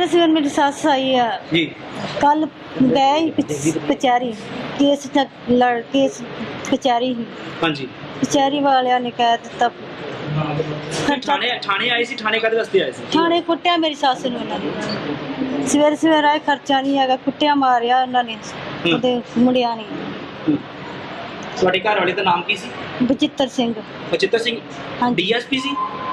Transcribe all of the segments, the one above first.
ਸਵੇਰੇ ਸਵੇਰੇ ਮੇਰੀ ਸੱਸ ਆਈ ਆ। ਜੀ। ਕੱਲ ਗਏ ਕਚਹਿਰੀ ਕੇਸ ਚ ਲੜ ਕੇਸ ਕਚਹਿਰੀ। ਹਾਂਜੀ। ਕਚਹਿਰੀ ਵਾਲਿਆਂ ਨੇ ਕਹਿ ਦਿੱਤਾ। ਥਾਣੇ ਥਾਣੇ ਆਏ ਸੀ? ਥਾਣੇ ਕਾਦੇ ਵਾਸਤੇ ਆਏ ਸੀ? ਥਾਣੇ ਕੁੱਟਿਆ ਮੇਰੀ ਸੱਸ ਨੂੰ ਉਹਨਾਂ ਨੇ। ਸਵੇਰੇ ਸਵੇਰੇ ਆਏ ਖਰਚਾ ਨਹੀਂ ਹੈਗਾ। ਕੁੱਟਿਆ ਮਾਰਿਆ ਉਹਨਾਂ ਨੇ। ਉਹਦੇ ਮੁੰਡਿਆਂ ਨੇ। ਤੁਹਾਡੇ ਘਰ ਵਾਲੇ ਦਾ ਨਾਮ ਕੀ ਸੀ? ਬਚਿੱਤਰ ਸਿੰਘ। ਬਚਿੱਤਰ ਸਿੰਘ? ਹਾਂਜੀ। ਡੀਐਸਪੀ ਸੀ?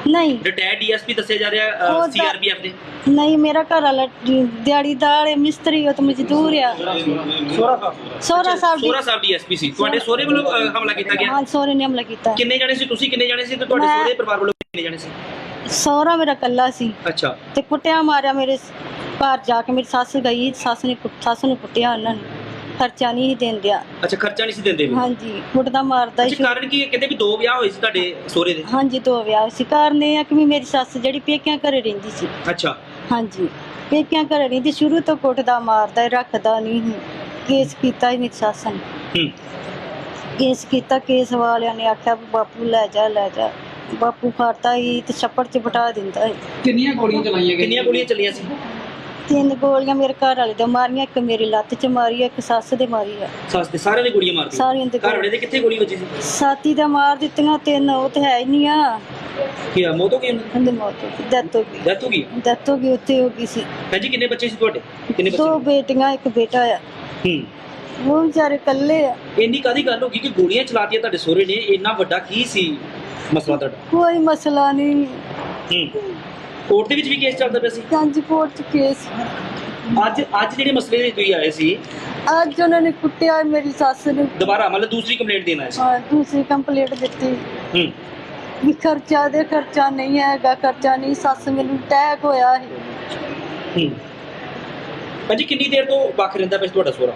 ਨਹੀਂ। ਰਿਟਾਇਰਡ ਡੀਐਸਪੀ ਦੱਸਿਆ ਜਾ ਰਿਹਾ ਉਹ ਤਾਂ- ਸੀਆਰਪੀਐਫ ਦੇ। ਨਹੀਂ ਮੇਰਾ ਘਰ ਵਾਲਾ ਦਿਹਾੜੀਦਾਰ ਹੈ ਮਿਸਤਰੀ ਉਹ ਤਾਂ ਮਜ਼ਦੂਰ ਆ। ਸੋਹਰਾ ਸਾਹਿਬ ਸੋਹਰਾ ਸਾਹਿਬ ਡੀਐਸਪੀ ਸੀ। ਤੁਹਾਡੇ ਸਹੁਰੇ ਵੱਲੋਂ ਅ, ਹਮਲਾ ਕੀਤਾ ਗਿਆ? ਹਾਂ ਸੋਹਰੇ ਨੇ ਹਮਲਾ ਕੀਤਾ। ਕਿੰਨੇ ਜਣੇ ਸੀ? ਤੁਸੀਂ ਕਿੰਨੇ ਜਣੇ ਸੀ ਤੇ ਤੁਹਾਡੇ ਮੈਂ- ਸਹੁਰੇ ਪਰਿਵਾਰ ਵੱਲੋਂ ਕਿੰਨੇ ਜਣੇ ਸੀ? ਸੋਹਰਾ ਮੇਰਾ ਕੱਲਾ ਸੀ। ਅੱਛਾ। ਤੇ ਕੁੱਟਿਆ ਮਾਰਿਆ ਮੇਰੇ ਸ- ਘਰ ਜਾ ਕੇ। ਮੇਰੀ ਸੱਸ ਗਈ ਸੱਸ ਨੇ ਕੁੱਟ- ਸੱਸ ਨੂੰ ਕੁੱਟਿਆ ਉਹਨਾਂ ਨੇ। ਖਰਚਾ ਨਹੀਂ ਸੀ ਦਿੰਦਿਆ ਅੱਛਾ ਖਰਚਾ ਨਹੀਂ ਸੀ ਦਿੰਦੇ ਵੀ? ਹਾਂਜੀ ਕੁੱਟਦਾ ਮਾਰਦਾ ਅੱਛਾ ਸੀ। ਕਾਰਨ ਕੀ ਹੈ? ਕਹਿੰਦੇ ਵੀ ਦੋ ਵਿਆਹ ਹੋਏ ਸੀ ਤੁਹਾਡੇ ਸਹੁਰੇ ਦੇ? ਹਾਂਜੀ ਦੋ ਵਿਆਹ ਸੀ। ਕਾਰਨ ਇਹ ਆ ਕਿ ਵੀ ਮੇਰੀ ਸੱਸ ਜਿਹੜੀ ਪੇਕਿਆਂ ਘਰੇ ਰਹਿੰਦੀ ਸੀ। ਅੱਛਾ। ਹਾਂਜੀ ਪੇਕਿਆਂ ਘਰੇ ਰਹਿੰਦੀ ਸ਼ੁਰੂ ਤੋਂ ਕੁੱਟਦਾ ਮਾਰਦਾ ਰੱਖਦਾ ਨਹੀਂ ਸੀ। ਕੇਸ ਕੀਤਾ ਹੀ ਮੇਰੀ ਸੱਸ ਨੇ। ਹੂੰ। ਕੇਸ ਕੀਤਾ ਕੇਸ ਵਾਲਿਆਂ ਨੇ ਆਖਿਆ ਵੀ ਬਾਪੂ ਲੈ ਜਾ ਲੈ ਜਾ। ਬਾਪੂ ਫੜਦਾ ਹੀ ਤੇ ਛੱਪੜ 'ਚ ਬਟਾ ਦਿੰਦਾ ਸੀ। ਕਿੰਨੀਆਂ ਗੋਲੀਆਂ ਚਲਾਈਆਂ ਗਈਆਂ? ਕਿੰਨੀਆਂ ਗੋਲੀਆਂ ਚੱਲੀਆਂ ਸੀ? ਤਿੰਨ ਗੋਲੀਆਂ ਮੇਰੇ ਘਰ ਵਾਲੇ ਦੇ ਮਾਰੀਆਂ ਇੱਕ ਮੇਰੀ ਲੱਤ 'ਚ ਮਾਰੀ ਆ, ਇੱਕ ਸੱਸ ਦੇ ਮਾਰੀ ਆ। ਸੱਸ ਦੇ ਸਾਰਿਆਂ ਨੇ ਗੋਲੀਆਂ ਮਾਰਤੀਆਂ ਸਾਰਿਆਂ ਦੇ ਘਰ ਵਾਲੇ ਦੇ ਕਿੱਥੇ ਗੋਲੀ ਵੱਜੀ ਸੀ? ਸਾਥੀ ਦਾ ਮਾਰ ਦਿੱਤੀਆਂ ਤਿੰਨ ਉਹ ਤੇ ਹੈ ਹੀ ਨਹੀਂ ਆ। ਕੀ ਆ ਮੌਤ ਹੋ ਗਈ ਉਹਨਾਂ? ਕਹਿੰਦੇ ਮੌਤ ਹੋ ਗਈ ਡੈਥ ਹੋ ਗਈ। ਡੈਥ ਹੋ ਗਈ? ਡੈਥ ਹੋ ਗਈ ਉੱਥੇ ਹੋ ਗਈ ਸੀ। ਭੈਣ ਜੀ ਕਿੰਨੇ ਬੱਚੇ ਸੀ ਤੁਹਾਡੇ? ਕਿੰਨੇ ਦੋ ਬੱਚੇ ਬੇਟੀਆਂ ਇੱਕ ਬੇਟਾ ਆ। ਹੂੰ। ਉਹ ਵਿਚਾਰੇ ਇਕੱਲੇ ਆ। ਇੰਨੀ ਕਾਦੀ ਗੱਲ ਹੋ ਗਈ ਕਿ ਗੋਲੀਆਂ ਚਲਾਤੀਆਂ ਤੁਹਾਡੇ ਸਹੁਰੇ ਨੇ? ਇੰਨਾ ਵੱਡਾ ਕੀ ਸੀ ਮਸਲਾ ਤੁਹਾਡਾ? ਕੋਈ ਮਸਲਾ ਨਹੀਂ। ਹੂੰ। ਕੋਰਟ ਦੇ ਵਿੱਚ ਵੀ ਕੇਸ ਚੱਲਦਾ ਪਿਆ ਸੀ? ਕਾਂਜੀਪੁਰ ਚ ਕੇਸ ਅੱਜ ਅੱਜ ਜਿਹੜੇ ਮਸਲੇ ਦੇ ਤੁਸੀਂ ਆਏ ਸੀ? ਅੱਜ ਉਹਨਾਂ ਨੇ ਕੁੱਟਿਆ ਮੇਰੀ ਸੱਸ ਨੂੰ। ਦੁਬਾਰਾ ਮਤਲਬ ਦੂਸਰੀ ਕੰਪਲੇਂਟ ਦੇਣ ਸੀ? ਹਾਂ, ਦੂਸਰੀ ਕੰਪਲੀਟ ਦਿੱਤੀ। ਹੂੰ। ਵੀ ਖਰਚਾ ਦੇ ਖਰਚਾ ਨਹੀਂ ਹੈਗਾ ਖਰਚਾ ਨਹੀਂ ਸੱਸ ਮੈਨੂੰ ਅਟੈਕ ਹੋਇਆ ਸੀ। ਹੂੰ। ਭਾਜੀ ਕਿੰਨੀ ਦੇਰ ਤੋਂ ਵੱਖ ਰਹਿੰਦਾ ਪਿਆ ਸੀ ਤੁਹਾਡਾ ਸਹੁਰਾ?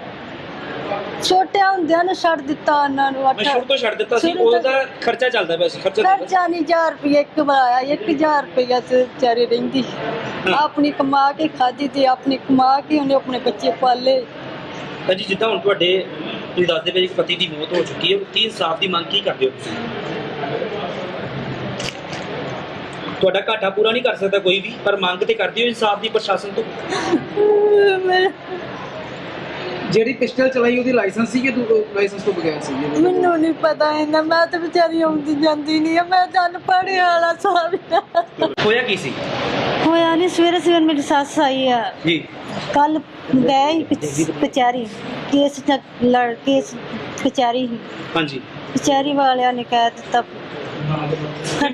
ਛੋਟਿਆਂ ਹੁੰਦਿਆਂ ਨੂੰ ਛੱਡ ਦਿੱਤਾ ਉਹਨਾਂ ਨੂੰ ਮੈਂ ਅੱਠ ਸ਼ੁਰੂ ਤੋਂ ਛੱਡ ਦਿੱਤਾ ਸੀ ਸ਼ੁਰੂ ਤੋਂ- ਉਹਦਾ ਖਰਚਾ ਚੱਲਦਾ ਪਿਆ ਸੀ ਖਰਚਾ ਸੀ। ਖਰਚਾ ਨਹੀਂ 1000 ਰੁਪਏ ਇੱਕ ਵਾਰ ਆਇਆ 1000 ਰੁਪਏ ਤੇ ਵਿਚਾਰੀ ਰਹਿੰਦੀ ਆਪਣੀ ਕਮਾ ਕੇ ਖਾਦੀ ਤੇ ਆਪਣੀ ਕਮਾ ਕੇ ਉਹਨੇ ਆਪਣੇ ਬੱਚੇ ਪਾਲੇ। ਭਾਜੀ ਜਿੱਦਾਂ ਹੁਣ ਤੁਹਾਡੇ ਤੁਸੀਂ ਦੱਸਦੇ ਪਏ ਕਿ ਪਤੀ ਦੀ ਮੌਤ ਹੋ ਚੁੱਕੀ ਹੈ ਕੀ ਇਨਸਾਫ ਦੀ ਮੰਗ ਕੀ ਕਰਦੇ ਹੋ ਤੁਸੀਂ? ਤੁਹਾਡਾ ਘਾਟਾ ਪੂਰਾ ਨਹੀਂ ਕਰ ਸਕਦਾ ਕੋਈ ਵੀ ਪਰ ਮੰਗ ਤੇ ਕਰਦੇ ਹੋ ਇਨਸਾਫ ਦੀ ਪ੍ਰਸ਼ਾਸਨ ਤੋਂ? ਜਿਹੜੀ ਪਿਸਟਲ ਚਲਾਈ ਉਹਦੀ ਲਾਇਸੈਂਸ ਸੀ ਕਿ ਲਾਇਸੈਂਸ ਤੋਂ ਬਗੈਰ ਸੀ ਜੀ? ਮੈਨੂੰ ਨਹੀਂ ਪਤਾ ਇਹਨਾਂ ਮੈਂ ਤਾਂ ਵਿਚਾਰੀ ਆਉਂਦੀ ਜਾਂਦੀ ਨਹੀਂ ਆ ਮੈਂ ਤਾਂ ਪੜ੍ਹੇ ਵਾਲਾ ਸਾਬ ਹੋਇਆ ਕੀ ਸੀ? ਹੋਇਆ ਨਹੀਂ ਸਵੇਰੇ ਸਵੇਰੇ ਮੇਰੀ ਸੱਸ ਆਈ ਆ। ਜੀ। ਕੱਲ ਗਏ ਕਚਹਿਰੀ ਕੇਸ ਚ ਲੜ ਕੇਸ ਕਚਹਿਰੀ ਸੀ। ਹਾਂਜੀ। ਕਚਹਿਰੀ ਵਾਲਿਆਂ ਨੇ ਕਹਿ ਦਿੱਤਾ।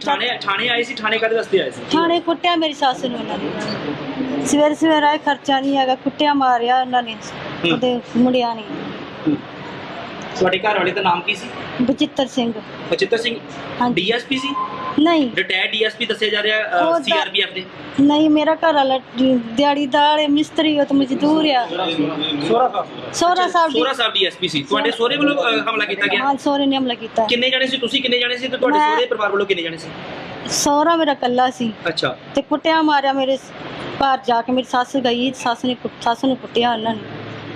ਥਾਣੇ ਥਾਣੇ ਆਏ ਸੀ? ਥਾਣੇ ਕਾਦੇ ਵਾਸਤੇ ਆਏ ਸੀ? ਥਾਣੇ ਕੁੱਟਿਆ ਮੇਰੀ ਸੱਸ ਨੂੰ ਉਹਨਾਂ ਨੇ। ਸਵੇਰੇ ਸਵੇਰੇ ਆਏ ਖਰਚਾ ਨਹੀਂ ਹੈਗਾ ਕੁੱਟਿਆ ਮਾਰਿਆ ਉਹਨਾਂ ਨੇ। ਉਹਦੇ ਮੁੰਡਿਆਂ ਨੇ। ਹੂੰ। ਤੁਹਾਡੇ ਘਰ ਵਾਲੇ ਦਾ ਨਾਮ ਕੀ ਸੀ? ਬਚਿੱਤਰ ਸਿੰਘ। ਬਚਿੱਤਰ ਸਿੰਘ? ਹਾਂਜੀ। ਡੀਐਸਪੀ ਸੀ? ਨਹੀਂ। ਰਿਟਾਇਰਡ ਡੀਐਸਪੀ ਦੱਸਿਆ ਜਾ ਉਹ ਰਿਹਾ ਤਾਂ- ਸੀਆਰਪੀਐਫ ਦੇ। ਨਹੀਂ ਮੇਰਾ ਘਰ ਵਾਲਾ ਦਿਹਾੜੀਦਾਰ ਹੈ ਮਿਸਤਰੀ ਉਹ ਤਾਂ ਮਜ਼ਦੂਰ ਆ। ਸੋਹਰਾ ਸਾਹਿਬ। ਸੋਹਰਾ ਸਾਹਿਬ ਡੀਐਸਪੀ ਸੀ। ਤੁਹਾਡੇ ਸਹੁਰੇ ਵੱਲੋਂ ਅ, ਹਮਲਾ ਕੀਤਾ ਗਿਆ? ਹਾਂ ਸੋਹਰੇ ਨੇ ਹਮਲਾ ਕੀਤਾ। ਕਿੰਨੇ ਜਣੇ ਸੀ? ਤੁਸੀਂ ਕਿੰਨੇ ਜਣੇ ਸੀ ਤੇ ਤੁਹਾਡੇ ਮੈਂ- ਸਹੁਰੇ ਪਰਿਵਾਰ ਵੱਲੋਂ ਕਿੰਨੇ ਜਣੇ ਸੀ? ਸੋਹਰਾ ਮੇਰਾ ਕੱਲਾ ਸੀ। ਅੱਛਾ। ਤੇ ਕੁੱਟਿਆ ਮਾਰਿਆ ਮੇਰੇ ਸ- ਘਰ ਜਾ ਕੇ। ਮੇਰੀ ਸੱਸ ਗਈ ਸੱਸ ਨੇ ਕੁੱਟ- ਸੱਸ ਨੂੰ ਕੁੱਟਿਆ ਉਹਨਾਂ ਨੇ।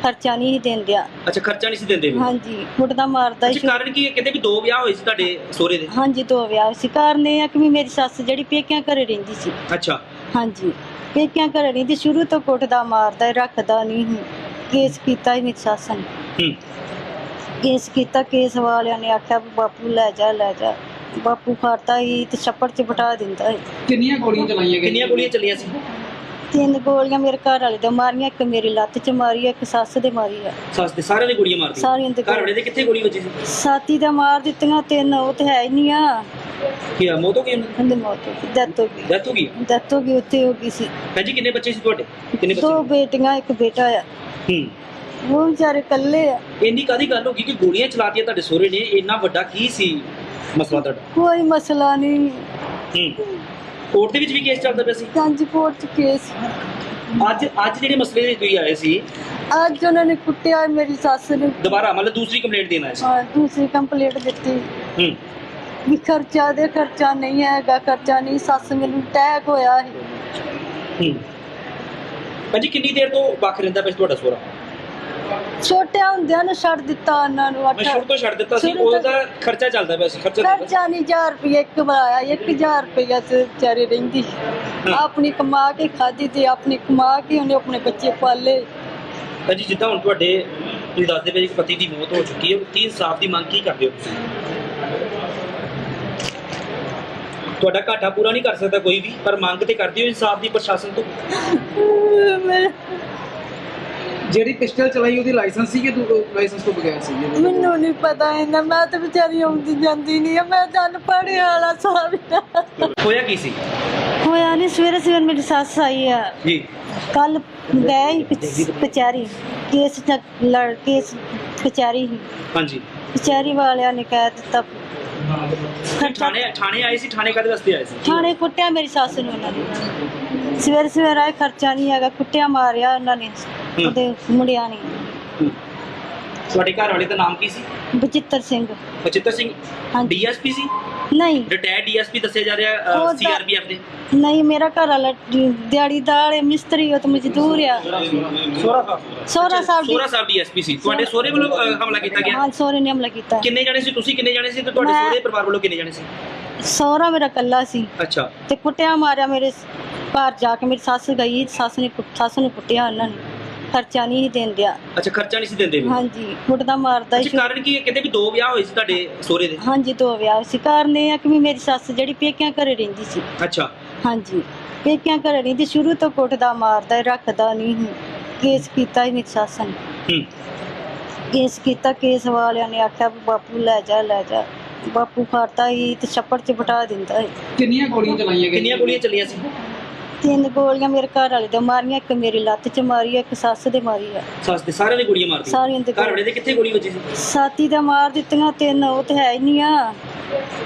ਖਰਚਾ ਨਹੀਂ ਸੀ ਦਿੰਦਿਆ ਅੱਛਾ ਖਰਚਾ ਨਹੀਂ ਸੀ ਦਿੰਦੇ ਵੀ? ਹਾਂਜੀ ਕੁੱਟਦਾ ਮਾਰਦਾ ਅੱਛਾ ਸੀ। ਕਾਰਨ ਕੀ ਹੈ? ਕਹਿੰਦੇ ਵੀ ਦੋ ਵਿਆਹ ਹੋਏ ਸੀ ਤੁਹਾਡੇ ਸਹੁਰੇ ਦੇ? ਹਾਂਜੀ ਦੋ ਵਿਆਹ ਸੀ। ਕਾਰਨ ਇਹ ਆ ਕਿ ਵੀ ਮੇਰੀ ਸੱਸ ਜਿਹੜੀ ਪੇਕਿਆਂ ਘਰੇ ਰਹਿੰਦੀ ਸੀ। ਅੱਛਾ। ਹਾਂਜੀ ਪੇਕਿਆਂ ਘਰੇ ਰਹਿੰਦੀ ਸ਼ੁਰੂ ਤੋਂ ਕੁੱਟਦਾ ਮਾਰਦਾ ਰੱਖਦਾ ਨਹੀਂ ਸੀ। ਕੇਸ ਕੀਤਾ ਹੀ ਮੇਰੀ ਸੱਸ ਨੇ। ਹੂੰ। ਕੇਸ ਕੀਤਾ ਕੇਸ ਵਾਲਿਆਂ ਨੇ ਆਖਿਆ ਵੀ ਬਾਪੂ ਲੈ ਜਾ ਲੈ ਜਾ। ਬਾਪੂ ਫੜਦਾ ਹੀ ਤੇ ਛੱਪੜ 'ਚ ਬਟਾ ਦਿੰਦਾ ਸੀ। ਕਿੰਨੀਆਂ ਗੋਲੀਆਂ ਚਲਾਈਆਂ ਗਈਆਂ? ਕਿੰਨੀਆਂ ਗੋਲੀਆਂ ਚੱਲੀਆਂ ਸੀ? ਤਿੰਨ ਗੋਲੀਆਂ ਮੇਰੇ ਘਰ ਵਾਲੇ ਦੇ ਮਾਰੀਆਂ ਇੱਕ ਮੇਰੀ ਲੱਤ 'ਚ ਮਾਰੀ ਆ, ਇੱਕ ਸੱਸ ਦੇ ਮਾਰੀ ਆ। ਸੱਸ ਦੇ ਸਾਰਿਆਂ ਨੇ ਗੋਲੀਆਂ ਮਾਰਤੀਆਂ ਸਾਰਿਆਂ ਦੇ ਘਰ ਵਾਲੇ ਦੇ ਕਿੱਥੇ ਗੋਲੀ ਵੱਜੀ ਸੀ? ਸਾਥੀ ਦਾ ਮਾਰ ਦਿੱਤੀਆਂ ਤਿੰਨ ਉਹ ਤੇ ਹੈ ਹੀ ਨਹੀਂ ਆ। ਕੀ ਆ ਮੌਤ ਹੋ ਗਈ ਉਹਨਾਂ? ਦੀ ਕਹਿੰਦੇ ਮੌਤ ਹੋ ਗਈ ਡੈਥ ਹੋ ਗਈ। ਡੈਥ ਹੋ ਗਈ? ਡੈਥ ਹੋ ਗਈ ਉੱਥੇ ਹੋ ਗਈ ਸੀ। ਭੈਣ ਜੀ ਕਿੰਨੇ ਬੱਚੇ ਸੀ ਤੁਹਾਡੇ? ਕਿੰਨੇ ਦੋ ਬੱਚੇ ਬੇਟੀਆਂ ਇੱਕ ਬੇਟਾ ਆ। ਹੂੰ। ਉਹ ਵਿਚਾਰੇ ਇਕੱਲੇ ਆ। ਇੰਨੀ ਕਾਦੀ ਗੱਲ ਹੋ ਗਈ ਕਿ ਗੋਲੀਆਂ ਚਲਾਤੀਆਂ ਤੁਹਾਡੇ ਸਹੁਰੇ ਨੇ? ਇੰਨਾ ਵੱਡਾ ਕੀ ਸੀ ਮਸਲਾ ਤੁਹਾਡਾ? ਕੋਈ ਮਸਲਾ ਨਹੀਂ। ਹੂੰ। ਕੋਰਟ ਦੇ ਵਿੱਚ ਵੀ ਕੇਸ ਚੱਲਦਾ ਪਿਆ ਸੀ? ਕਾਂਜੀਪੁਰ ਚ ਕੇਸ ਅੱਜ ਅੱਜ ਜਿਹੜੇ ਮਸਲੇ ਦੇ ਤੁਸੀਂ ਆਏ ਸੀ? ਅੱਜ ਉਹਨਾਂ ਨੇ ਕੁੱਟਿਆ ਮੇਰੀ ਸੱਸ ਨੂੰ। ਦੁਬਾਰਾ ਮਤਲਬ ਦੂਸਰੀ ਕੰਪਲੇਂਟ ਦੇਣ ਸੀ? ਹਾਂ, ਦੂਸਰੀ ਕੰਪਲੀਟ ਦਿੱਤੀ। ਹੂੰ। ਵੀ ਖਰਚਾ ਦੇ ਖਰਚਾ ਨਹੀਂ ਹੈਗਾ ਖਰਚਾ ਨਹੀਂ ਸੱਸ ਮੈਨੂੰ ਅਟੈਕ ਹੋਇਆ ਸੀ। ਹੂੰ। ਭਾਜੀ ਕਿੰਨੀ ਦੇਰ ਤੋਂ ਵੱਖ ਰਹਿੰਦਾ ਪਿਆ ਸੀ ਤੁਹਾਡਾ ਸਹੁਰਾ? ਛੋਟਿਆਂ ਹੁੰਦਿਆਂ ਨੂੰ ਛੱਡ ਦਿੱਤਾ ਉਹਨਾਂ ਨੂੰ ਮੈਂ ਅੱਠ। ਸ਼ੁਰੂ ਤੋਂ ਛੱਡ ਦਿੱਤਾ ਸੀ ਸ਼ੁਰੂ ਤੋਂ- ਉਹਦਾ ਖਰਚਾ ਚੱਲਦਾ ਪਿਆ ਸੀ ਖਰਚਾ ਚੱਲਦਾ ਖਰਚਾ ਨਹੀਂ 1000 ਰੁਪਏ ਇੱਕ ਆਇਆ 1000 ਰੁਪਏ ਤੇ ਵਿਚਾਰੀ ਰਹਿੰਦੀ। ਆਪਣੀ ਕਮਾ ਕੇ ਖਾਦੀ ਤੇ ਆਪਣੀ ਕਮਾ ਕੇ ਉਹਨੇ ਆਪਣੇ ਬੱਚੇ ਪਾਲੇ। ਭਾਜੀ ਜਿੱਦਾਂ ਹੁਣ ਤੁਹਾਡੇ ਤੁਸੀਂ ਦੱਸਦੇ ਪਏ ਜੀ ਪਤੀ ਦੀ ਮੌਤ ਹੋ ਚੁੱਕੀ ਹੈ ਕੀ ਇਨਸਾਫ ਦੀ ਮੰਗ ਕੀ ਕਰਦੇ ਹੋ ਤੁਸੀਂ? ਤੁਹਾਡਾ ਘਾਟਾ ਪੂਰਾ ਨਹੀਂ ਕਰ ਸਕਦਾ ਕੋਈ ਵੀ ਪਰ ਮੰਗ ਤੇ ਕਰਦੇ ਹੋ ਇਨਸਾਫ ਦੀ ਪ੍ਰਸ਼ਾਸਨ ਤੋਂ? ਜਿਹੜੀ ਪਿਸਟਲ ਚਲਾਈ ਉਹਦੀ ਲਾਇਸੈਂਸ ਸੀ ਕਿ ਲਾਇਸੈਂਸ ਤੋਂ ਬਗੈਰ ਸੀ ਮੈਨੂੰ ਨਹੀਂ ਪਤਾ ਇਹਨਾਂ ਮੈਂ ਤਾਂ ਵਿਚਾਰੀ ਆਉਂਦੀ ਜਾਂਦੀ ਨਹੀਂ ਆ ਮੈਂ ਤਾਂ ਪੜ੍ਹੇ ਵਾਲਾ ਸਾਬ ਹੋਇਆ ਕੀ ਸੀ? ਹੋਇਆ ਨਹੀਂ ਸਵੇਰੇ ਸਵੇਰੇ ਮੇਰੀ ਸੱਸ ਆਈ ਆ। ਜੀ। ਕੱਲ ਗਏ ਕਚਹਿਰੀ ਕੇਸ ਚ- ਲੜ ਕੇਸ ਕਚਹਿਰੀ ਹਾਂਜੀ। ਕਚਹਿਰੀ ਵਾਲਿਆਂ ਨੇ ਕਹਿ ਦਿੱਤਾ। ਥਾਣੇ ਥਾਣੇ ਆਏ ਸੀ? ਥਾਣੇ ਕਾਦੇ ਵਾਸਤੇ ਆਏ ਸੀ? ਥਾਣੇ ਕੁੱਟਿਆ ਮੇਰੀ ਸੱਸ ਨੂੰ ਉਹਨਾਂ ਨੇ। ਸਵੇਰੇ ਸਵੇਰੇ ਆਏ ਖਰਚਾ ਨਹੀਂ ਹੈਗਾ ਕੁੱਟਿਆ ਮਾਰਿਆ ਉਹਨਾਂ ਨੇ ਉਹਦੇ ਮੁੰਡਿਆਂ ਨੇ। ਤੁਹਾਡੇ ਘਰ ਵਾਲੇ ਦਾ ਨਾਮ ਕੀ ਸੀ? ਬਚਿੱਤਰ ਸਿੰਘ। ਬਚਿੱਤਰ ਸਿੰਘ? ਹਾਂਜੀ। ਡੀਐਸਪੀ ਸੀ? ਨਹੀਂ। ਰਿਟਾਇਰਡ ਡੀਐਸਪੀ ਦੱਸਿਆ ਜਾ ਰਿਹਾ ਉਹ ਤਾਂ- ਸੀਆਰਪੀਐਫ ਦੇ। ਨਹੀਂ ਮੇਰਾ ਘਰ ਵਾਲਾ ਦਿਹਾੜੀਦਾਰ ਹੈ ਮਿਸਤਰੀ ਉਹ ਤੇ ਮਜ਼ਦੂਰ ਆ। ਸੋਰਾ ਸੋਹਰਾ ਸਾਹਿਬ ਸੋਰਾ ਸਾਹਿਬ ਡੀਐਸਪੀ ਸੀ। ਤੁਹਾਡੇ ਸੋਹਰੇ ਵੱਲੋਂ ਅ, ਹਮਲਾ ਕੀਤਾ ਗਿਆ? ਹਾਂ ਸੋਹਰੇ ਨੇ ਹਮਲਾ ਕੀਤਾ। ਕਿੰਨੇ ਜਣੇ ਸੀ? ਤੁਸੀਂ ਕਿੰਨੇ ਜਣੇ ਸੀ ਤੇ ਤੁਹਾਡੇ ਮੈਂ- ਸੋਹਰੇ ਪਰਿਵਾਰ ਵੱਲੋਂ ਕਿੰਨੇ ਜਣੇ ਸੀ? ਸੋਹਰਾ ਮੇਰਾ ਕੱਲਾ ਸੀ। ਅੱਛਾ। ਤੇ ਕੁੱਟਿਆ ਮਾਰਿਆ ਮੇਰੇ ਘਰ ਜਾ ਕੇ ਮੇਰੀ ਸੱਸ ਗਈ ਸੱਸ ਨੇ ਕੁੱਟ- ਸੱਸ ਨੂੰ ਕੁੱਟਿਆ ਉਹਨਾਂ ਨੇ। ਖਰਚਾ ਨਹੀਂ ਸੀ ਦੇਣ ਦਿਆ। ਅੱਛਾ ਖਰਚਾ ਨਹੀਂ ਸੀ ਦਿੰਦੇ ਵੀ? ਹਾਂਜੀ ਕੁੱਟਦਾ ਮਾਰਦਾ ਅੱਛਾ ਸੀ। ਕਾਰਨ ਕੀ ਹੈ? ਕਹਿੰਦੇ ਵੀ ਦੋ ਵਿਆਹ ਹੋਏ ਸੀ ਤੁਹਾਡੇ ਸੋਹਰੇ ਦੇ? ਹਾਂਜੀ ਦੋ ਵਿਆਹ ਸੀ। ਕਾਰਨ ਇਹ ਆ ਕਿ ਵੀ ਮੇਰੀ ਸੱਸ ਜਿਹੜੀ ਪੇਕਿਆਂ ਘਰੇ ਰਹਿੰਦੀ ਸੀ। ਅੱਛਾ। ਹਾਂਜੀ ਪੇਕਿਆਂ ਘਰੇ ਰਹਿੰਦੀ ਸ਼ੁਰੂ ਤੋਂ ਕੁੱਟਦਾ ਮਾਰਦਾ ਰੱਖਦਾ ਨਹੀਂ ਸੀ। ਕੇਸ ਕੀਤਾ ਹੀ ਮੇਰੀ ਸੱਸ ਨੇ। ਹੂੰ। ਕੇਸ ਕੀਤਾ ਕੇਸ ਵਾਲਿਆਂ ਨੇ ਆਖਿਆ ਵੀ ਬਾਪੂ ਲੈ ਜਾ ਲੈ ਜਾ। ਬਾਪੂ ਫੜਦਾ ਹੀ ਤੇ ਛੱਪੜ 'ਚ ਬਟਾ ਦਿੰਦਾ ਸੀ। ਕਿੰਨੀਆਂ ਗੋਲੀਆਂ ਚਲਾਈਆਂ ਗਈਆਂ? ਕਿੰਨੀਆਂ ਗੋਲੀਆਂ ਚੱਲੀਆਂ ਸੀ? ਤਿੰਨ ਗੋਲੀਆਂ ਮੇਰੇ ਘਰ ਵਾਲੇ ਦੇ ਮਾਰੀਆਂ ਇੱਕ ਮੇਰੀ ਲੱਤ 'ਚ ਮਾਰੀ ਆ, ਇੱਕ ਸੱਸ ਦੇ ਮਾਰੀ ਆ। ਸੱਸ ਦੇ ਸਾਰਿਆਂ ਨੇ ਗੋਲੀਆਂ ਮਾਰਤੀਆਂ ਸਾਰਿਆਂ ਦੇ ਘਰ ਵਾਲੇ ਦੇ ਕਿੱਥੇ ਗੋਲੀ ਵੱਜੀ ਸੀ? ਸਾਥੀ ਦਾ ਮਾਰ ਦਿੱਤੀਆਂ ਤਿੰਨ ਉਹ ਤੇ ਹੈ ਹੀ ਨਹੀਂ ਆ।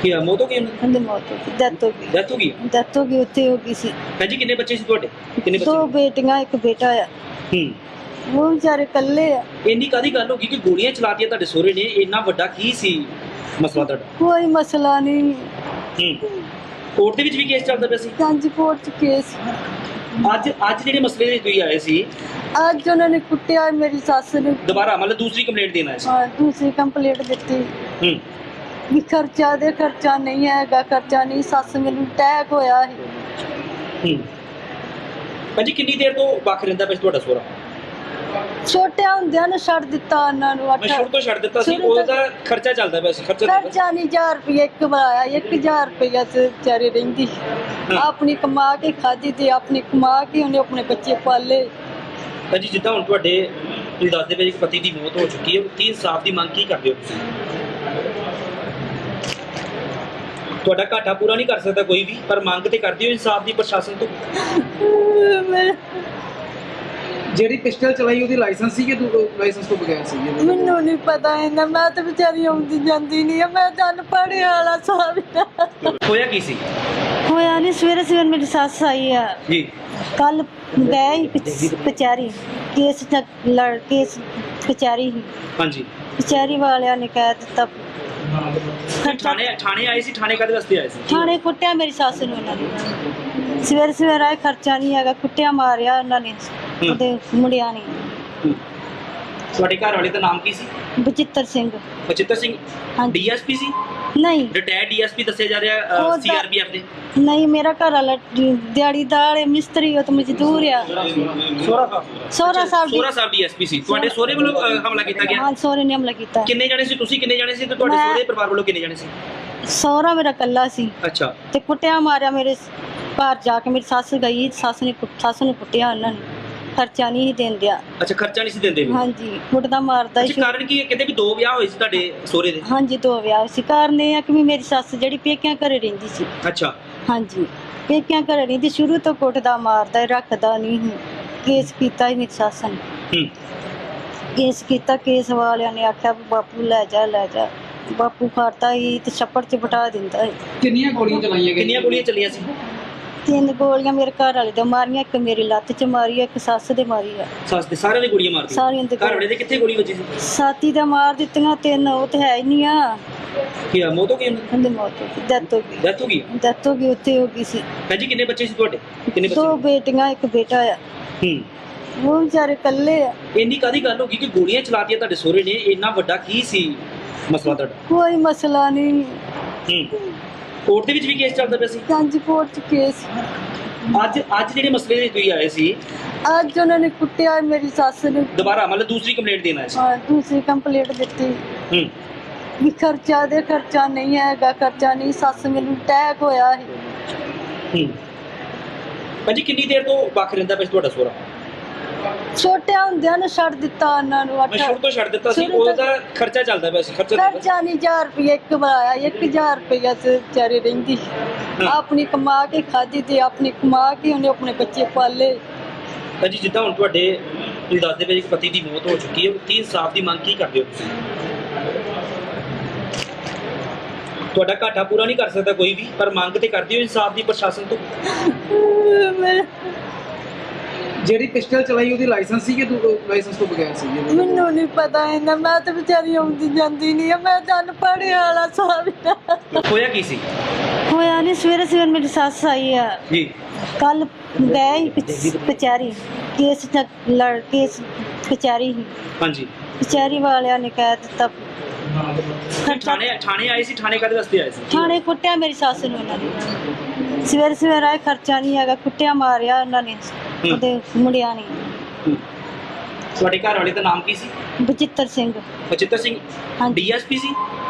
ਕੀ ਆ ਮੌਤ ਹੋ ਗਈ ਉਹਨਾਂ? ਕਹਿੰਦੇ ਮੌਤ ਹੋ ਗਈ ਡੈਥ ਹੋ ਗਈ। ਡੈਥ ਹੋ ਗਈ? ਡੈਥ ਹੋ ਗਈ ਉੱਥੇ ਹੋ ਗਈ ਸੀ। ਭੈਣ ਜੀ ਕਿੰਨੇ ਬੱਚੇ ਸੀ ਤੁਹਾਡੇ? ਕਿੰਨੇ ਦੋ ਬੱਚੇ ਬੇਟੀਆਂ ਇੱਕ ਬੇਟਾ ਆ। ਹੂੰ। ਉਹ ਵਿਚਾਰੇ ਇਕੱਲੇ ਆ। ਇੰਨੀ ਕਾਦੀ ਗੱਲ ਹੋ ਗਈ ਕਿ ਗੋਲੀਆਂ ਚਲਾਤੀਆਂ ਤੁਹਾਡੇ ਸੋਹਰੇ ਨੇ? ਇੰਨਾ ਵੱਡਾ ਕੀ ਸੀ ਮਸਲਾ ਤੁਹਾਡਾ? ਕੋਈ ਮਸਲਾ ਨਹੀਂ। ਹੂੰ। ਕੋਰਟ ਦੇ ਵਿੱਚ ਵੀ ਕੇਸ ਚੱਲਦਾ ਪਿਆ ਸੀ? ਕਾਂਜੀਪੁਰ ਚ ਕੇਸ ਅੱਜ ਅੱਜ ਜਿਹੜੇ ਮਸਲੇ ਦੇ ਤੁਸੀਂ ਆਏ ਸੀ? ਅੱਜ ਉਹਨਾਂ ਨੇ ਕੁੱਟਿਆ ਮੇਰੀ ਸੱਸ ਨੂੰ। ਦੁਬਾਰਾ ਮਤਲਬ ਦੂਸਰੀ ਕੰਪਲੇਂਟ ਦੇਣ ਸੀ? ਹਾਂ, ਦੂਸਰੀ ਕੰਪਲੀਟ ਦਿੱਤੀ। ਹੂੰ। ਵੀ ਖਰਚਾ ਦੇ ਖਰਚਾ ਨਹੀਂ ਹੈਗਾ ਖਰਚਾ ਨਹੀਂ ਸੱਸ ਮੈਨੂੰ ਅਟੈਕ ਹੋਇਆ ਸੀ। ਹੂੰ। ਭਾਜੀ ਕਿੰਨੀ ਦੇਰ ਤੋਂ ਵੱਖ ਰਹਿੰਦਾ ਪਿਆ ਸੀ ਤੁਹਾਡਾ ਸੋਹਰਾ? ਛੋਟਿਆਂ ਹੁੰਦਿਆਂ ਨੂੰ ਛੱਡ ਦਿੱਤਾ ਉਹਨਾਂ ਨੂੰ ਮੈਂ ਅੱਠ ਸ਼ੁਰੂ ਤੋਂ ਛੱਡ ਦਿੱਤਾ ਸੀ ਸ਼ੁਰੂ ਤੋਂ- ਉਹਦਾ ਖਰਚਾ ਚੱਲਦਾ ਪਿਆ ਸੀ ਖਰਚਾ ਚੱਲਦਾ ਖਰਚਾ ਨਹੀਂ 1000 ਰੁਪਏ ਇੱਕ ਆਇਆ 1000 ਰੁਪਏ ਤੇ ਵਿਚਾਰੀ ਰਹਿੰਦੀ। ਆਪਣੀ ਕਮਾ ਕੇ ਖਾਦੀ ਤੇ ਆਪਣੀ ਕਮਾ ਕੇ ਉਹਨੇ ਆਪਣੇ ਬੱਚੇ ਪਾਲੇ। ਭਾਜੀ ਜਿੱਦਾਂ ਹੁਣ ਤੁਹਾਡੇ ਤੁਸੀਂ ਦੱਸਦੇ ਪਏ ਜੀ ਪਤੀ ਦੀ ਮੌਤ ਹੋ ਚੁੱਕੀ ਹੈ ਕੀ ਇਨਸਾਫ ਦੀ ਮੰਗ ਕੀ ਕਰਦੇ ਹੋ ਤੁਸੀਂ? ਤੁਹਾਡਾ ਘਾਟਾ ਪੂਰਾ ਨਹੀਂ ਕਰ ਸਕਦਾ ਕੋਈ ਵੀ ਪਰ ਮੰਗ ਤੇ ਕਰਦੇ ਹੋ ਇਨਸਾਫ ਦੀ ਪ੍ਰਸ਼ਾਸਨ ਤੋਂ? ਜਿਹੜੀ ਪਿਸਟਲ ਚਲਾਈ ਉਹਦੀ ਲਾਇਸੈਂਸ ਸੀ ਕਿ ਲਾਇਸੈਂਸ ਤੋਂ ਬਗੈਰ ਸੀ ਮੈਨੂੰ ਨਹੀਂ ਪਤਾ ਇਹਨਾਂ ਮੈਂ ਤਾਂ ਵਿਚਾਰੀ ਆਉਂਦੀ ਜਾਂਦੀ ਨਹੀਂ ਆ ਮੈਂ ਤਾਂ ਪੜ੍ਹੇ ਵਾਲਾ ਸਾਬ ਹੋਇਆ ਕੀ ਸੀ? ਹੋਇਆ ਨਹੀਂ ਸਵੇਰੇ ਸਵੇਰੇ ਮੇਰੀ ਸੱਸ ਆਈ ਆ। ਜੀ। ਕੱਲ ਗਏ ਕਚਹਿਰੀ ਕੇਸ ਲੜ ਕੇਸ ਕਚਹਿਰੀ ਸੀ। ਹਾਂਜੀ। ਕਚਹਿਰੀ ਵਾਲਿਆਂ ਨੇ ਕਹਿ ਦਿੱਤਾ। ਥਾਣੇ ਥਾਣੇ ਆਏ ਸੀ? ਥਾਣੇ ਕਾਦੇ ਵਾਸਤੇ ਆਏ ਸੀ? ਥਾਣੇ ਕੁੱਟਿਆ ਮੇਰੀ ਸੱਸ ਨੂੰ ਉਹਨਾਂ ਨੇ। ਸਵੇਰੇ ਸਵੇਰੇ ਆਏ ਖਰਚਾ ਨਹੀਂ ਹੈਗਾ ਕੁੱਟਿਆ ਮਾਰਿਆ ਉਹਨਾਂ ਨੇ ਉਹਦੇ ਮੁੰਡਿਆਂ ਨੇ। ਤੁਹਾਡੇ ਘਰ ਵਾਲੇ ਦਾ ਨਾਮ ਕੀ ਸੀ? ਬਚਿੱਤਰ ਸਿੰਘ। ਬਚਿੱਤਰ ਸਿੰਘ? ਹਾਂਜੀ। ਡੀਐਸਪੀ ਸੀ? ਨਹੀਂ। ਰਿਟਾਇਰਡ ਡੀਐਸਪੀ ਦੱਸਿਆ ਜਾ ਉਹ ਰਿਹਾ ਤਾਂ- ਸੀਆਰਪੀਐਫ ਦੇ। ਨਹੀਂ ਮੇਰਾ ਘਰ ਵਾਲਾ ਦਿਹਾੜੀਦਾਰ ਹੈ ਮਿਸਤਰੀ ਉਹ ਤੇ ਮਜ਼ਦੂਰ ਆ। ਸੋਰਾ ਸੋਹਰਾ ਸਾਹਿਬ ਦੀ ਸੋਰਾ ਸਾਹਿਬ ਡੀਐਸਪੀ ਸੀ। ਤੁਹਾਡੇ ਸੋਹਰੇ ਵੱਲੋਂ ਅ, ਹਮਲਾ ਕੀਤਾ ਗਿਆ? ਹਾਂ ਸੋਹਰੇ ਨੇ ਹਮਲਾ ਕੀਤਾ। ਕਿੰਨੇ ਜਣੇ ਸੀ? ਤੁਸੀਂ ਕਿੰਨੇ ਜਣੇ ਸੀ ਤੇ ਤੁਹਾਡੇ ਮੈਂ- ਸੋਹਰੇ ਪਰਿਵਾਰ ਵੱਲੋਂ ਕਿੰਨੇ ਜਣੇ ਸੀ? ਸੋਹਰਾ ਮੇਰਾ ਕੱਲਾ ਸੀ। ਅੱਛਾ। ਤੇ ਕੁੱਟਿਆ ਮਾਰਿਆ ਮੇਰੇ ਘਰ ਜਾ ਕੇ ਮੇਰੀ ਸੱਸ ਗਈ ਸੱਸ ਨੇ ਕੁੱਟ- ਸੱਸ ਨੂੰ ਕੁੱਟਿਆ ਉਹਨਾਂ ਨੇ। ਖਰਚਾ ਨਹੀਂ ਸੀ ਦੇਣ ਦਿਆ ਅੱਛਾ ਖਰਚਾ ਨਹੀਂ ਸੀ ਦਿੰਦੇ ਵੀ? ਹਾਂਜੀ ਕੁੱਟਦਾ ਮਾਰਦਾ ਅੱਛਾ ਸੀ ਕਾਰਨ ਕੀ ਹੈ? ਕਹਿੰਦੇ ਵੀ ਦੋ ਵਿਆਹ ਹੋਏ ਸੀ ਤੁਹਾਡੇ ਸੋਹਰੇ ਦੇ? ਹਾਂਜੀ ਦੋ ਵਿਆਹ ਸੀ। ਕਾਰਨ ਇਹ ਆ ਕਿ ਵੀ ਮੇਰੀ ਸੱਸ ਜਿਹੜੀ ਪੇਕਿਆਂ ਘਰੇ ਰਹਿੰਦੀ ਸੀ। ਅੱਛਾ। ਹਾਂਜੀ ਪੇਕਿਆਂ ਘਰੇ ਰਹਿੰਦੀ ਸ਼ੁਰੂ ਤੋਂ ਕੁੱਟਦਾ ਮਾਰਦਾ ਰੱਖਦਾ ਨਹੀਂ ਸੀ। ਕੇਸ ਕੀਤਾ ਹੀ ਮੇਰੀ ਸੱਸ ਨੇ। ਹੂੰ। ਕੇਸ ਕੀਤਾ ਕੇਸ ਵਾਲਿਆਂ ਨੇ ਆਖਿਆ ਵੀ ਬਾਪੂ ਲੈ ਜਾ ਲੈ ਜਾ। ਬਾਪੂ ਫੜਦਾ ਹੀ ਤੇ ਛੱਪੜ 'ਚ ਬਟਾ ਦਿੰਦਾ ਸੀ। ਕਿੰਨੀਆਂ ਗੋਲੀਆਂ ਚਲਾਈਆਂ ਗਈਆਂ? ਕਿੰਨੀਆਂ ਗੋਲੀਆਂ ਚੱਲੀਆਂ ਸੀ? ਤਿੰਨ ਗੋਲੀਆਂ ਮੇਰੇ ਘਰ ਵਾਲੇ ਦੇ ਮਾਰੀਆਂ ਇੱਕ ਮੇਰੀ ਲੱਤ 'ਚ ਮਾਰੀ ਆ, ਇੱਕ ਸੱਸ ਦੇ ਮਾਰੀ ਆ। ਸੱਸ ਦੇ ਸਾਰਿਆਂ ਨੇ ਗੋਲੀਆਂ ਮਾਰਤੀਆਂ ਸਾਰਿਆਂ ਦੇ ਘਰ ਵਾਲੇ ਦੇ ਕਿੱਥੇ ਗੋਲੀ ਵੱਜੀ ਸੀ? ਸਾਥੀ ਦਾ ਮਾਰ ਦਿੱਤੀਆਂ ਤਿੰਨ ਉਹ ਤੇ ਹੈ ਹੀ ਨਹੀਂ ਆ। ਕੀ ਆ ਮੌਤ ਹੋ ਗਈ ਉਹਨਾਂ? ਦੀ ਕਹਿੰਦੇ ਮੌਤ ਹੋ ਗਈ ਡੈਥ ਹੋ ਗਈ। ਡੈਥ ਹੋ ਗਈ? ਡੈਥ ਹੋ ਗਈ ਉੱਥੇ ਹੋ ਗਈ ਸੀ। ਭੈਣ ਜੀ ਕਿੰਨੇ ਬੱਚੇ ਸੀ ਤੁਹਾਡੇ? ਕਿੰਨੇ ਦੋ ਬੱਚੇ ਬੇਟੀਆਂ ਇੱਕ ਬੇਟਾ ਆ। ਹੂੰ। ਉਹ ਵਿਚਾਰੇ ਇਕੱਲੇ ਆ। ਇੰਨੀ ਕਾਦੀ ਗੱਲ ਹੋ ਗਈ ਕਿ ਗੋਲੀਆਂ ਚਲਾਤੀਆਂ ਤੁਹਾਡੇ ਸਹੁਰੇ ਨੇ? ਇੰਨਾ ਵੱਡਾ ਕੀ ਸੀ ਮਸਲਾ ਤੁਹਾਡਾ? ਕੋਈ ਮਸਲਾ ਨਹੀਂ। ਹੂੰ। ਕੋਰਟ ਦੇ ਵਿੱਚ ਵੀ ਕੇਸ ਚੱਲਦਾ ਪਿਆ ਸੀ? ਜੰਜ ਕੋਰਟ ਚ ਕੇਸ ਅੱਜ ਅੱਜ ਜਿਹੜੇ ਮਸਲੇ ਦੇ ਤੁਸੀਂ ਆਏ ਸੀ? ਅੱਜ ਉਹਨਾਂ ਨੇ ਕੁੱਟਿਆ ਮੇਰੀ ਸੱਸ ਨੂੰ। ਦੁਬਾਰਾ ਮਤਲਬ ਦੂਸਰੀ ਕੰਪਲੇਂਟ ਦੇਣ ਸੀ? ਹਾਂ, ਦੂਸਰੀ ਕੰਪਲੀਟ ਦਿੱਤੀ। ਹੂੰ। ਵੀ ਖਰਚਾ ਦੇ ਖਰਚਾ ਨਹੀਂ ਹੈਗਾ ਖਰਚਾ ਨਹੀਂ ਸੱਸ ਮੈਨੂੰ ਅਟੈਕ ਹੋਇਆ ਸੀ। ਹੂੰ। ਭਾਜੀ ਕਿੰਨੀ ਦੇਰ ਤੋਂ ਵੱਖ ਰਹਿੰਦਾ ਪਿਆ ਸੀ ਤੁਹਾਡਾ ਸਹੁਰਾ? ਛੋਟਿਆਂ ਹੁੰਦਿਆਂ ਨੂੰ ਛੱਡ ਦਿੱਤਾ ਉਹਨਾਂ ਨੂੰ ਮੈਂ ਅੱਠ ਸ਼ੁਰੂ ਤੋਂ ਛੱਡ ਦਿੱਤਾ ਸੀ ਸ਼ੁਰੂ ਤੋਂ- ਉਹਦਾ ਖਰਚਾ ਚੱਲਦਾ ਪਿਆ ਸੀ ਖਰਚਾ ਚੱਲਦਾ ਸੀ। ਖਰਚਾ ਨਹੀਂ 1000 ਰੁਪਏ ਇੱਕ ਵਾਰ ਆਇਆ 1000 ਰੁਪਏ ਤੇ ਵਿਚਾਰੀ ਰਹਿੰਦੀ ਆਪਣੀ ਕਮਾ ਕੇ ਖਾਦੀ ਤੇ ਆਪਣੀ ਕਮਾ ਕੇ ਉਹਨੇ ਆਪਣੇ ਬੱਚੇ ਪਾਲੇ। ਭਾਜੀ ਜਿੱਦਾਂ ਹੁਣ ਤੁਹਾਡੇ ਤੁਸੀਂ ਦੱਸਦੇ ਪਏ ਜੀ ਕਿ ਪਤੀ ਦੀ ਮੌਤ ਹੋ ਚੁੱਕੀ ਹੈ ਕੀ ਇਨਸਾਫ ਦੀ ਮੰਗ ਕੀ ਕਰਦੇ ਹੋ ਤੁਸੀਂ? ਤੁਹਾਡਾ ਘਾਟਾ ਪੂਰਾ ਨਹੀਂ ਕਰ ਸਕਦਾ ਕੋਈ ਵੀ ਪਰ ਮੰਗ ਤੇ ਕਰਦੇ ਹੋ ਇਨਸਾਫ ਦੀ ਪ੍ਰਸ਼ਾਸਨ ਤੋਂ? ਜਿਹੜੀ ਪਿਸਟਲ ਚਲਾਈ ਉਹਦੀ ਲਾਇਸੈਂਸ ਸੀ ਕਿ ਲਾਇਸੈਂਸ ਤੋਂ ਬਗੈਰ ਸੀ ਜੀ ਮੈਨੂੰ ਨਹੀਂ ਪਤਾ ਇਹਨਾਂ ਮੈਂ ਤਾਂ ਵਿਚਾਰੀ ਆਉਂਦੀ ਜਾਂਦੀ ਨਹੀਂ ਆ ਮੈਂ ਤਾਂ ਪੜ੍ਹੇ ਵਾਲਾ ਸਾਬ ਹੋਇਆ ਕੀ ਸੀ? ਹੋਇਆ ਨਹੀਂ ਸਵੇਰੇ ਸਵੇਰੇ ਮੇਰੀ ਸੱਸ ਆਈ ਆ। ਜੀ। ਕੱਲ ਗਏ ਸੀ ਕਚਹਿਰੀ ਕੇਸ ਚ ਲੜ ਕੇਸ ਕਚਹਿਰੀ ਸੀ ਹਾਂਜੀ। ਕਚਹਿਰੀ ਵਾਲਿਆਂ ਨੇ ਕਹਿ ਦਿੱਤਾ। ਤੁਸੀਂ ਥਾਣੇ ਥਾਣੇ ਆਏ ਸੀ? ਥਾਣੇ ਕਾਦੇ ਵਾਸਤੇ ਆਏ ਸੀ? ਥਾਣੇ ਕੁੱਟਿਆ ਮੇਰੀ ਸੱਸ ਨੂੰ ਉਹਨਾਂ ਨੇ। ਸਵੇਰੇ ਸਵੇਰੇ ਆਏ ਖਰਚਾ ਨਹੀਂ ਹੈਗਾ ਕੁੱਟਿਆ ਮਾਰਿਆ ਉਹਨਾਂ ਨੇ। ਉਹਦੇ ਮੁੰਡਿਆਂ ਨੇ। ਹੂੰ। ਤੁਹਾਡੇ ਘਰ ਵਾਲੇ ਦਾ ਨਾਮ ਕੀ ਸੀ? ਬਚਿੱਤਰ ਸਿੰਘ। ਬਚਿੱਤਰ ਸਿੰਘ? ਹਾਂਜੀ। ਡੀਐਸਪੀ ਸੀ?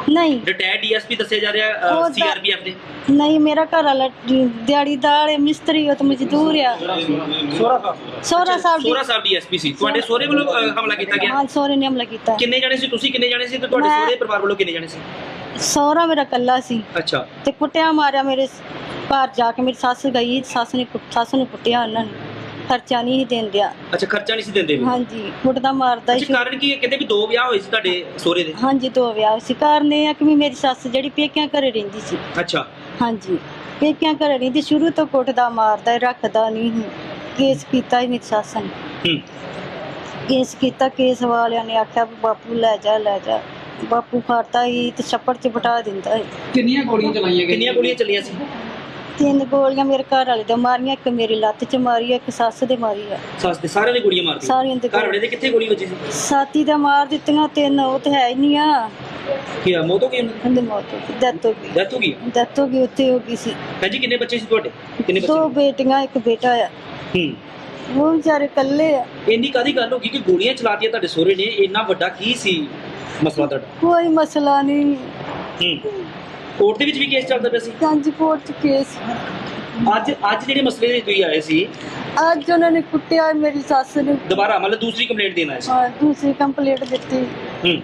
ਨਹੀਂ। ਰਿਟਾਇਰਡ ਡੀਐਸਪੀ ਦੱਸਿਆ ਜਾ ਰਿਹਾ ਸੀਆਰਪੀਐਫ ਦੇ। ਨਹੀਂ ਮੇਰਾ ਘਰ ਵਾਲਾ ਦਿਹਾੜੀਦਾਰ ਹੈ ਮਿਸਤਰੀ ਉਹ ਤਾਂ ਮਜ਼ਦੂਰ ਆ। ਸੋਹਰਾ ਸਾਹਿਬ। ਸੋਹਰਾ ਸਾਹਿਬ ਦੀ ਸੋਹਰਾ ਸਾਹਿਬ ਡੀਐਸਪੀ ਸੀ। ਤੁਹਾਡੇ ਸੋਹਰੇ ਵੱਲੋਂ ਅ, ਹਮਲਾ ਕੀਤਾ ਗਿਆ? ਹਾਂ ਸੋਹਰੇ ਨੇ ਹਮਲਾ ਕੀਤਾ। ਕਿੰਨੇ ਜਣੇ ਸੀ? ਤੁਸੀਂ ਕਿੰਨੇ ਜਣੇ ਸੀ ਤੇ ਤੁਹਾਡੇ ਮੈਂ- ਸੋਹਰੇ ਪਰਿਵਾਰ ਵੱਲੋਂ ਕਿੰਨੇ ਜਣੇ ਸੀ? ਸੋਹਰਾ ਮੇਰਾ ਕੱਲਾ ਸੀ। ਅੱਛਾ। ਤੇ ਕੁੱਟਿਆ ਮਾਰਿਆ ਮੇਰੇ ਘਰ ਜਾ ਕੇ। ਮੇਰੀ ਸੱਸ ਗਈ ਸੱਸ ਨੇ ਕੁੱਟ- ਸੱਸ ਨੂੰ ਕੁੱਟਿਆ ਉਹਨਾਂ ਨੇ। ਖਰਚਾ ਨਹੀਂ ਸੀ ਦੇਣ ਦਿਆ। ਅੱਛਾ ਖਰਚਾ ਨਹੀਂ ਸੀ ਦਿੰਦੇ ਵੀ? ਹਾਂਜੀ ਕੁੱਟਦਾ ਮਾਰਦਾ ਅੱਛਾ ਸੀ। ਕਾਰਨ ਕੀ ਹੈ? ਕਿਤੇ ਵੀ ਦੋ ਵਿਆਹ ਹੋਏ ਸੀ ਤੁਹਾਡੇ ਸੋਹਰੇ ਦੇ? ਹਾਂਜੀ ਦੋ ਵਿਆਹ ਸੀ। ਕਾਰਨ ਇਹ ਆ ਕਿ ਵੀ ਮੇਰੀ ਸੱਸ ਜਿਹੜੀ ਪੇਕਿਆਂ ਘਰੇ ਰਹਿੰਦੀ ਸੀ। ਅੱਛਾ। ਹਾਂਜੀ ਪੇਕਿਆਂ ਘਰੇ ਰਹਿੰਦੀ ਸ਼ੁਰੂ ਤੋਂ ਕੁੱਟਦਾ ਮਾਰਦਾ ਰੱਖਦਾ ਨਹੀਂ ਸੀ। ਕੇਸ ਕੀਤਾ ਹੀ ਮੇਰੀ ਸੱਸ ਨੇ। ਹੂੰ। ਕੇਸ ਕੀਤਾ ਕੇਸ ਵਾਲਿਆਂ ਨੇ ਆਖਿਆ ਵੀ ਬਾਪੂ ਲੈ ਜਾ ਲੈ ਜਾ। ਬਾਪੂ ਫੜਦਾ ਹੀ ਤੇ ਛੱਪੜ 'ਚ ਬਿਠਾ ਦਿੰਦਾ ਸੀ। ਕਿੰਨੀਆਂ ਗੋਲੀਆਂ ਚਲਾਈਆਂ ਗਈਆਂ? ਕਿੰਨੀਆਂ ਗੋਲੀਆਂ ਚੱਲੀਆਂ ਸੀ? ਤਿੰਨ ਗੋਲੀਆਂ ਮੇਰੇ ਘਰ ਵਾਲੇ ਦੇ ਮਾਰੀਆਂ ਇੱਕ ਮੇਰੀ ਲੱਤ 'ਚ ਮਾਰੀ ਆ, ਇੱਕ ਸੱਸ ਦੇ ਮਾਰੀ ਆ। ਸੱਸ ਦੇ ਸਾਰਿਆਂ ਨੇ ਗੋਲੀਆਂ ਮਾਰਤੀਆਂ ਸਾਰਿਆਂ ਦੇ ਘਰ ਵਾਲੇ ਦੇ ਕਿੱਥੇ ਗੋਲੀ ਵੱਜੀ ਸੀ? ਸਾਥੀ ਦਾ ਮਾਰ ਦਿੱਤੀਆਂ ਤਿੰਨ ਉਹ ਤੇ ਹੈ ਹੀ ਨਹੀਂ ਆ। ਕੀ ਆ ਮੌਤ ਹੋ ਗਈ ਉਹਨਾਂ? ਉਹਦੀ ਮੌਤ ਹੋ ਗਈ ਡੈਥ ਹੋ ਗਈ। ਡੈਥ ਹੋ ਗਈ? ਡੈਥ ਹੋ ਗਈ ਉੱਥੇ ਹੋ ਗਈ ਸੀ। ਭਾਜੀ ਕਿੰਨੇ ਬੱਚੇ ਸੀ ਤੁਹਾਡੇ? ਕਿੰਨੇ ਦੋ ਬੱਚੇ ਬੇਟੀਆਂ ਇੱਕ ਬੇਟਾ ਆ। ਹੂੰ। ਉਹ ਵਿਚਾਰੇ ਇਕੱਲੇ ਆ। ਇੰਨੀ ਕਾਦੀ ਗੱਲ ਹੋ ਗਈ ਕਿ ਗੋਲੀਆਂ ਚਲਾਤੀਆਂ ਤੁਹਾਡੇ ਸਹੁਰੇ ਨੇ? ਇੰਨਾ ਵੱਡਾ ਕੀ ਸੀ ਮਸਲਾ ਤੁਹਾਡਾ? ਕੋਈ ਮਸਲਾ ਨਹੀਂ। ਹੂੰ। ਕੋਰਟ ਦੇ ਵਿੱਚ ਵੀ ਕੇਸ ਚੱਲਦਾ ਪਿਆ ਸੀ? ਜੰਜ ਕੋਰਟ ਚ ਕੇਸ। ਅੱਜ ਅੱਜ ਜਿਹੜੇ ਮਸਲੇ ਦੇ ਤੁਸੀਂ ਆਏ ਸੀ? ਅੱਜ ਉਹਨਾਂ ਨੇ ਕੁੱਟਿਆ ਮੇਰੀ ਸੱਸ ਨੂੰ। ਦੁਬਾਰਾ ਮਤਲਬ ਦੂਸਰੀ ਕੰਪਲੇਂਟ ਦੇਣ ਸੀ? ਹਾਂ, ਦੂਸਰੀ ਕੰਪਲੀਟ ਦਿੱਤੀ। ਹੂੰ।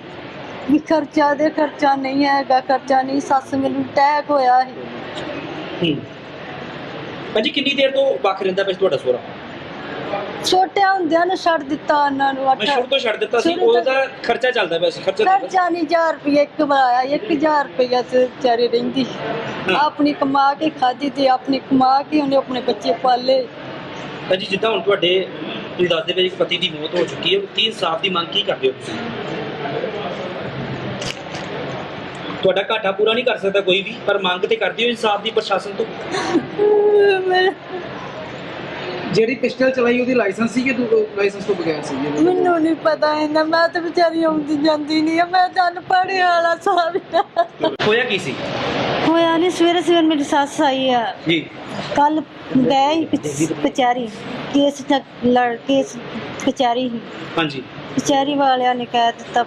ਵੀ ਖਰਚਾ ਦੇ ਖਰਚਾ ਨਹੀਂ ਹੈਗਾ ਖਰਚਾ ਨਹੀਂ ਸੱਸ ਮੈਨੂੰ ਅਟੈਕ ਹੋਇਆ ਸੀ। ਹੂੰ। ਭਾਜੀ ਕਿੰਨੀ ਦੇਰ ਤੋਂ ਵੱਖ ਰਹਿੰਦਾ ਪਿਆ ਸੀ ਤੁਹਾਡਾ ਸਹੁਰਾ? ਛੋਟਿਆਂ ਹੁੰਦਿਆਂ ਨੂੰ ਛੱਡ ਦਿੱਤਾ ਉਹਨਾਂ ਨੂੰ ਮੈਂ ਅੱਠ ਸ਼ੁਰੂ ਤੋਂ ਛੱਡ ਦਿੱਤਾ ਸੀ। ਸ਼ੁਰੂ ਤੋਂ- ਉਹਦਾ ਖਰਚਾ ਚੱਲਦਾ ਪਿਆ ਸੀ ਖਰਚਾ ਚੱਲਦਾ ਸੀ। ਖਰਚਾ ਨਹੀਂ 1000 ਰੁਪਏ ਇੱਕ ਵਾਰ ਆਇਆ 1000 ਰੁਪਏ ਤੇ ਵਿਚਾਰੀ ਰਹਿੰਦੀ ਆਪਣੀ ਕਮਾ ਕੇ ਖਾਦੀ ਤੇ ਆਪਣੀ ਕਮਾ ਕੇ ਉਹਨੇ ਆਪਣੇ ਬੱਚੇ ਪਾਲੇ। ਭਾਜੀ ਜਿੱਦਾਂ ਹੁਣ ਤੁਹਾਡੇ ਤੁਸੀਂ ਦੱਸਦੇ ਪਏ ਜੀ ਕਿ ਪਤੀ ਦੀ ਮੌਤ ਹੋ ਚੁੱਕੀ ਹੈ ਕੀ ਇਨਸਾਫ ਦੀ ਮੰਗ ਕੀ ਕਰਦੇ ਹੋ ਤੁਸੀਂ? ਤੁਹਾਡਾ ਘਾਟਾ ਪੂਰਾ ਨਹੀਂ ਕਰ ਸਕਦਾ ਕੋਈ ਵੀ ਪਰ ਮੰਗ ਤੇ ਕਰਦੇ ਹੋ ਇਨਸਾਫ ਦੀ ਪ੍ਰਸ਼ਾਸਨ ਤੋਂ? ਮੈਂ- ਜਿਹੜੀ ਪਿਸਟਲ ਚਲਾਈ ਉਹਦੀ ਲਾਇਸੈਂਸ ਸੀ ਕਿ ਲਾਇਸੈਂਸ ਤੋਂ ਬਗੈਰ ਸੀ ਮੈਨੂੰ ਨਹੀਂ ਪਤਾ ਇਹਨਾਂ ਮੈਂ ਤਾਂ ਵਿਚਾਰੀ ਆਉਂਦੀ ਜਾਂਦੀ ਨਹੀਂ ਆ ਮੈਂ ਤਾਂ ਪੜ੍ਹੇ ਵਾਲਾ ਸਾਬ ਹੋਇਆ ਕੀ ਸੀ? ਹੋਇਆ ਨਹੀਂ ਸਵੇਰੇ ਸਵੇਰੇ ਮੇਰੀ ਸੱਸ ਆਈ ਆ। ਜੀ। ਕੱਲ ਗਏ ਕਚਹਿਰੀ ਕੇਸ ਲੜ ਕੇਸ ਸੀ ਹਾਂਜੀ। ਕਚਹਿਰੀ ਵਾਲਿਆਂ ਨੇ ਕਹਿ ਦਿੱਤਾ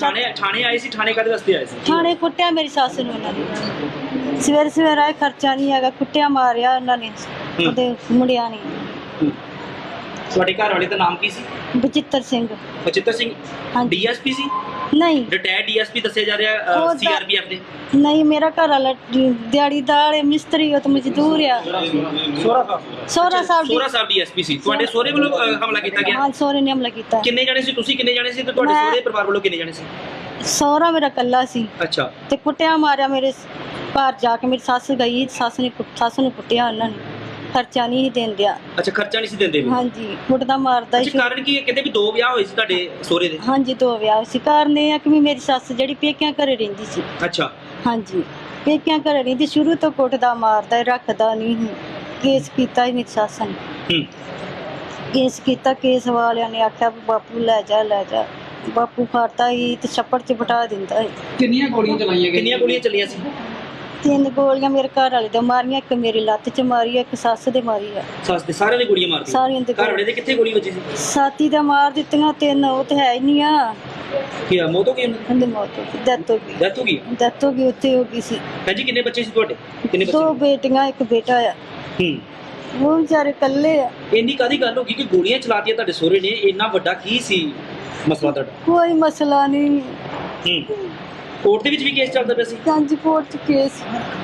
ਥਾਣੇ ਥਾਣੇ ਆਏ ਸੀ? ਥਾਣੇ ਕਾਦੇ ਵਾਸਤੇ ਆਏ ਸੀ? ਥਾਣੇ ਕੁੱਟਿਆ ਮੇਰੀ ਸੱਸ ਨੂੰ ਉਹਨਾਂ ਨੇ। ਸਵੇਰੇ ਸਵੇਰੇ ਆਏ ਖਰਚਾ ਨਹੀਂ ਹੈਗਾ ਕੁੱਟਿਆ ਮਾਰਿਆ ਉਹਨਾਂ ਨੇ। ਉਹਦੇ ਮੁੰਡਿਆਂ ਨੇ। ਤੁਹਾਡੇ ਘਰ ਵਾਲੇ ਦਾ ਨਾਮ ਕੀ ਸੀ? ਬਚਿੱਤਰ ਸਿੰਘ। ਬਚਿੱਤਰ ਸਿੰਘ? ਹਾਂਜੀ। ਡੀਐਸਪੀ ਸੀ? ਨਹੀਂ। ਰਿਟਾਇਰਡ ਡੀਐਸਪੀ ਦੱਸਿਆ ਜਾ ਰਿਹਾ ਸੀਆਰਪੀਐਫ ਦੇ। ਨਹੀਂ ਮੇਰਾ ਘਰ ਵਾਲਾ ਦਿਹਾੜੀਦਾਰ ਹੈ ਮਿਸਤਰੀ ਉਹ ਤਾਂ ਮਜ਼ਦੂਰ ਆ। ਸੋਹਰਾ ਸਾਹਿਬ। ਸੋਹਰਾ ਸਾਹਿਬ ਦੀ ਸਾਹਿਬ ਡੀਐਸਪੀ ਸੀ। ਤੁਹਾਡੇ ਸੋਹਰੇ ਵੱਲੋਂ ਅ, ਹਮਲਾ ਕੀਤਾ ਗਿਆ? ਹਾਂ ਸੋਹਰੇ ਨੇ ਹਮਲਾ ਕੀਤਾ। ਕਿੰਨੇ ਜਣੇ ਸੀ? ਤੁਸੀਂ ਕਿੰਨੇ ਜਣੇ ਸੀ ਤੇ ਤੁਹਾਡੇ ਮੈਂ- ਸੋਹਰੇ ਪਰਿਵਾਰ ਵੱਲੋਂ ਕਿੰਨੇ ਜਣੇ ਸੀ? ਸੋਹਰਾ ਮੇਰਾ ਕੱਲਾ ਸੀ। ਅੱਛਾ। ਤੇ ਕੁੱਟਿਆ ਮਾਰਿਆ ਮੇਰੇ ਘਰ ਜਾ ਕੇ ਮੇਰੀ ਸੱਸ ਗਈ ਸੱਸ ਨੇ ਕੁੱਟ- ਸੱਸ ਨੂੰ ਕੁੱਟਿਆ ਉਹਨਾਂ ਨੇ। ਖਰਚਾ ਨਹੀਂ ਸੀ ਦੇਣ ਦਿਆ। ਅੱਛਾ ਖਰਚਾ ਨਹੀਂ ਸੀ ਦਿੰਦੇ ਵੀ? ਹਾਂਜੀ ਕੁੱਟਦਾ ਮਾਰਦਾ ਅੱਛਾ ਸੀ। ਕਾਰਨ ਕੀ ਹੈ? ਕਿਤੇ ਵੀ ਦੋ ਵਿਆਹ ਹੋਏ ਸੀ ਤੁਹਾਡੇ ਸੋਹਰੇ ਦੇ? ਹਾਂਜੀ ਦੋ ਵਿਆਹ ਸੀ। ਕਾਰਨ ਇਹ ਆ ਕਿ ਵੀ ਮੇਰੀ ਸੱਸ ਜਿਹੜੀ ਪੇਕਿਆਂ ਘਰੇ ਰਹਿੰਦੀ ਸੀ। ਅੱਛਾ। ਹਾਂਜੀ ਪੇਕਿਆਂ ਘਰੇ ਰਹਿੰਦੀ ਸ਼ੁਰੂ ਤੋਂ ਕੁੱਟਦਾ ਮਾਰਦਾ ਰੱਖਦਾ ਨਹੀਂ ਸੀ। ਕੇਸ ਕੀਤਾ ਹੀ ਮੇਰੀ ਸੱਸ ਨੇ। ਹੂੰ। ਕੇਸ ਕੀਤਾ ਕੇਸ ਵਾਲਿਆਂ ਨੇ ਆਖਿਆ ਵੀ ਬਾਪੂ ਲੈ ਜਾ ਲੈ ਜਾ। ਬਾਪੂ ਖਾਤਾ ਹੀ ਤੇ ਛੱਪੜ 'ਚ ਬਿਠਾ ਦਿੰਦਾ ਹੈ ਕਿੰਨੀਆਂ ਗੋਲੀਆਂ ਚਲਾਈਆਂ ਗਈਆਂ? ਕਿੰਨੀਆਂ ਗੋਲੀਆਂ ਚੱਲੀਆਂ ਸੀ? ਤਿੰਨ ਗੋਲੀਆਂ ਮੇਰੇ ਘਰ ਵਾਲੇ ਦੇ ਮਾਰੀਆਂ ਇੱਕ ਮੇਰੀ ਲੱਤ 'ਚ ਮਾਰੀ ਆ ਇੱਕ ਸੱਸ ਦੇ ਮਾਰੀ ਆ। ਸੱਸ ਦੇ ਸਾਰਿਆਂ ਨੇ ਗੋਲੀਆਂ ਮਾਰਤੀਆਂ ਸਾਰਿਆਂ ਦੇ ਘਰ ਵਾਲੇ ਦੇ ਕਿੱਥੇ ਗੋਲੀ ਵੱਜੀ ਸੀ? ਸਾਥੀ ਦਾ ਮਾਰ ਦਿੱਤੀਆਂ ਤਿੰਨ ਉਹ ਤੇ ਹੈ ਹੀ ਨਹੀਂ ਆ। ਕੀ ਆ ਮੌਤ ਹੋ ਗਈ ਉਹਨਾਂ? ਉਹਦੀ ਮੌਤ ਹੋ ਗਈ ਡੈਥ ਹੋ ਗਈ। ਡੈਥ ਹੋ ਗਈ? ਡੈਥ ਹੋ ਗਈ ਉੱਥੇ ਹੋ ਗਈ ਸੀ। ਭੈਣ ਜੀ ਕਿੰਨੇ ਬੱਚੇ ਸੀ ਤੁਹਾਡੇ? ਕਿੰਨੇ ਦੋ ਬੱਚੇ ਬੇਟੀਆਂ ਇੱਕ ਬੇਟਾ ਆ। ਹੂੰ। ਉਹ ਵਿਚਾਰੇ ਇਕੱਲੇ ਆ। ਇੰਨੀ ਕਾਦੀ ਗੱਲ ਹੋ ਗਈ ਕਿ ਗੋਲੀਆਂ ਚਲਾਤੀਆਂ ਤੁਹਾਡੇ ਸਹੁਰੇ ਨੇ? ਇੰਨਾ ਵੱਡਾ ਕੀ ਸੀ ਮਸਲਾ ਤੁਹਾਡਾ? ਕੋਈ ਮਸਲਾ ਨਹੀਂ। ਹੂੰ। ਕੋਰਟ ਦੇ ਵਿੱਚ ਵੀ ਕੇਸ ਚੱਲਦਾ ਪਿਆ ਸੀ? ਕਾਂਜੀ ਕੋਰਟ ਚ ਕੇਸ